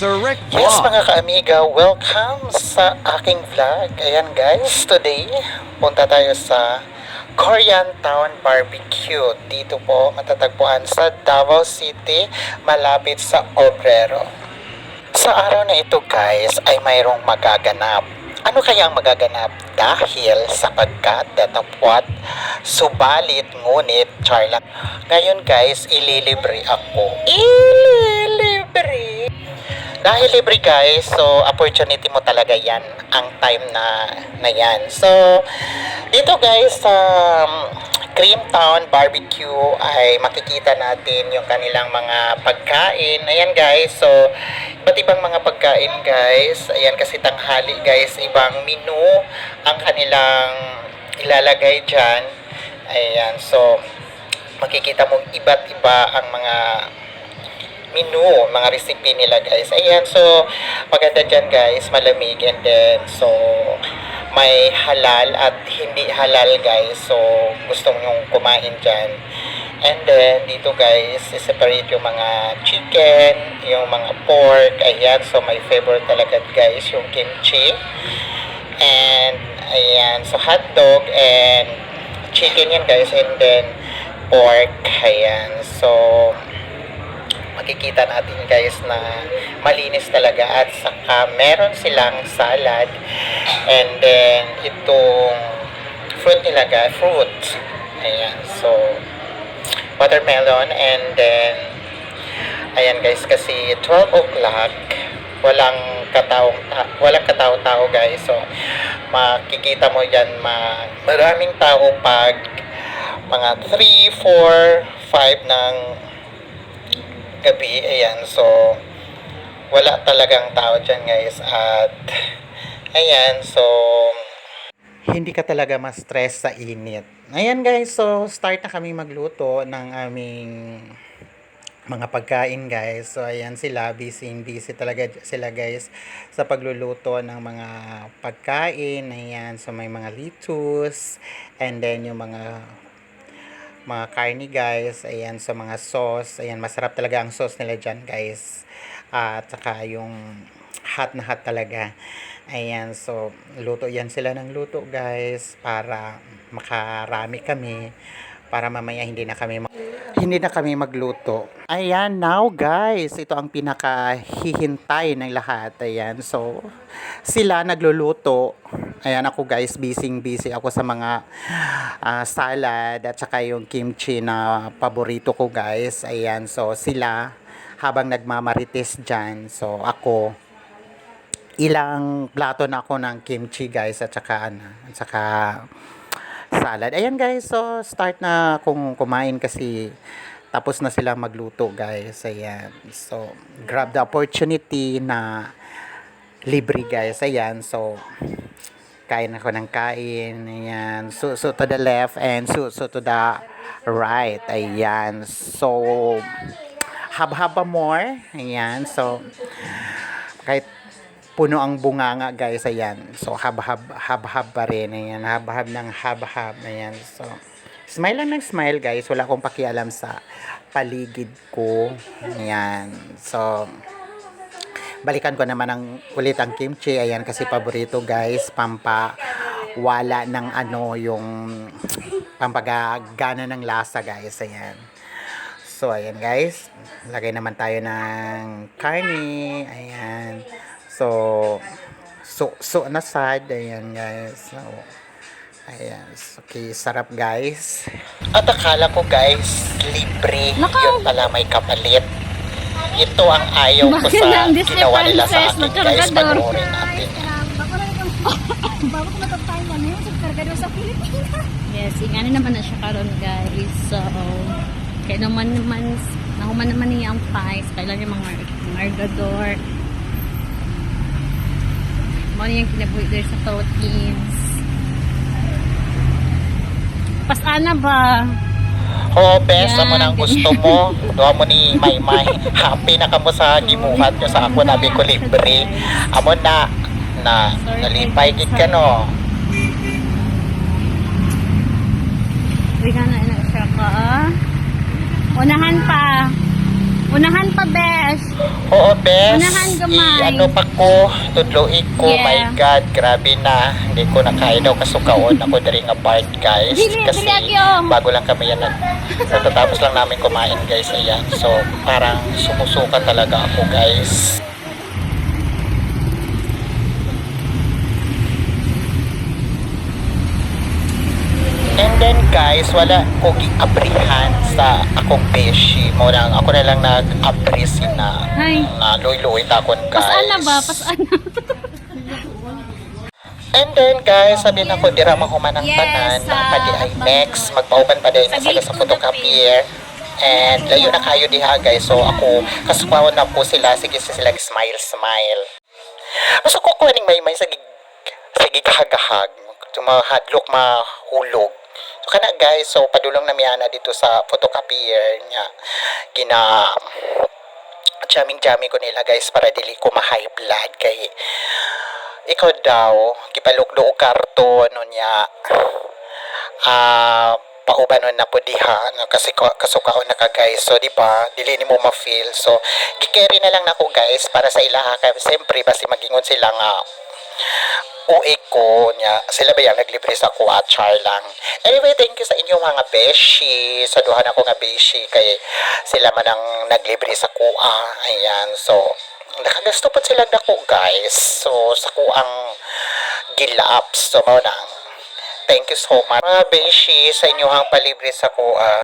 Sir Rick Yes Vlog. mga kaamiga, welcome sa aking vlog. Ayan guys, today punta tayo sa Korean Town Barbecue. Dito po matatagpuan sa Davao City, malapit sa Obrero. Sa araw na ito guys ay mayroong magaganap. Ano kaya ang magaganap? Dahil sapagkat datapwat, subalit, ngunit, charlat. Ngayon guys, ililibre ako. Ililibre! Dahil libre guys, so opportunity mo talaga yan, ang time na, na yan. So, dito guys, sa um, Cream Town Barbecue ay makikita natin yung kanilang mga pagkain. Ayan guys, so iba't ibang mga pagkain guys. Ayan kasi tanghali guys, ibang menu ang kanilang ilalagay dyan. Ayan, so makikita mo iba't iba ang mga menu, mga recipe nila guys. Ayan, so maganda dyan guys, malamig and then so may halal at hindi halal guys. So gusto nyo kumain dyan. And then dito guys, separate yung mga chicken, yung mga pork. Ayan, so my favorite talaga guys, yung kimchi. And ayan, so hot dog and chicken yan guys and then pork. Ayan, so makikita natin guys na malinis talaga at saka meron silang salad and then itong fruit nila guys, fruit. Ayan, so watermelon and then ayan guys kasi 12 o'clock walang kataong ta- walang katao-tao guys so makikita mo yan ma maraming tao pag mga 3, 4, 5 ng gabi. Ayan, so wala talagang tao dyan guys. At ayan, so hindi ka talaga ma-stress sa init. Ayan guys, so start na kami magluto ng aming mga pagkain guys. So ayan sila, busy busy talaga sila guys sa pagluluto ng mga pagkain. Ayan, so may mga lettuce and then yung mga mga karni guys. Ayan, so mga sauce. Ayan, masarap talaga ang sauce nila dyan guys. At saka yung hot na hot talaga. Ayan, so luto yan sila ng luto guys para makarami kami para mamaya hindi na kami ma- hindi na kami magluto. Ayan, now guys, ito ang pinakahihintay ng lahat. Ayan, so sila nagluluto. Ayan ako guys, busy busy ako sa mga ah, salad at saka yung kimchi na paborito ko guys. Ayan, so sila habang nagmamarites dyan. So ako, ilang plato na ako ng kimchi guys at saka ano, at saka salad. Ayan guys, so start na kung kumain kasi tapos na sila magluto guys. Ayan. So grab the opportunity na libre guys. Ayan. So kain ako ng kain. Ayan. So, so to the left and so, so to the right. Ayan. So hab-haba more. Ayan. So kahit puno ang bunganga guys ayan. So hab-hab hab-hab pa rin ayan. Hab-hab ng hab-hab ayan. So smile lang ng smile guys. Wala akong pakialam sa paligid ko ayan. So balikan ko naman ang ulit ang kimchi ayan kasi paborito guys. Pampa wala ng ano yung pampagana ng lasa guys ayan. So ayan guys. Lagay naman tayo ng karni ayan So, so, so na sad. Ayan, guys. So, ayan. Okay, sarap, guys. At akala ko, guys, libre. Yun pala, may kapalit. Ito ang ayaw ko sa lang ginawa nila sa akin, guys. Panoorin natin. Bago ko matapay mo yun sa kargador sa Pilipinas. Yes, ingani naman na siya karon guys. So, kaya naman naman, nakuman naman niya ang price. Kailan yung mga margador. Mo yung kinabuhi there sa Philippines. Pasana ba? Oh, best Yan. mo nang gusto mo. Doa mo ni Maymay. Happy na kamo sa gibuhat nyo sa ako nabi ko libre. Amo na na nalipay gid ka no. Uy, ka na na siya ka. ah. Unahan pa. Unahan pa, besh. Oo, bes. Unahan gamay. I-ano pa ko, tudloy ko. Yeah. My God, grabe na. Hindi ko na kaya daw kasukaon ako dari nga part, guys. Dili, Kasi dili, Akyo. bago lang kami yan. Natatapos lang namin kumain, guys. Ayan. So, parang sumusuka talaga ako, guys. And then guys, wala ko gi-abrihan sa akong beshi mo nang ako na lang sina Ay. na luy-luy takon guys. Pasaan na ba? Pasaan na. And then guys, sabi na ko dira mahuman ang Yes, tanan na ah, padi ay next magpauban pa din Sa sa sa photocopier. And layo na kayo diha guys. So ako kasukwawan na po sila sige sila smile smile. Mas ko ko ning may may sa gig sa gigahagahag. Tumahadlok mahulog. Kana guys, so padulong na miyana dito sa photocopier niya. Gina jamming-jamming ko nila guys para dili ko ma-high blood. Kay ikaw daw gipalukdo og karton no niya. Ah paubanon na po diha no, kasi kasukaon na ka guys. So di ba dili nimo ma-feel. So gikerry na lang nako guys para sa ilaha. Kay siyempre basi magingon sila nga uwi ko niya sila ba yung naglibre sa kuha char lang. Anyway thank you sa inyong mga beshi. Sa duha na ko nga beshi kay sila man ang naglibre sa kuha ayan so nakagasto pa sila dako guys. So sa kuang gilaps so mao na. Thank you so much. Mga beshi sa inyong palibre sa kuha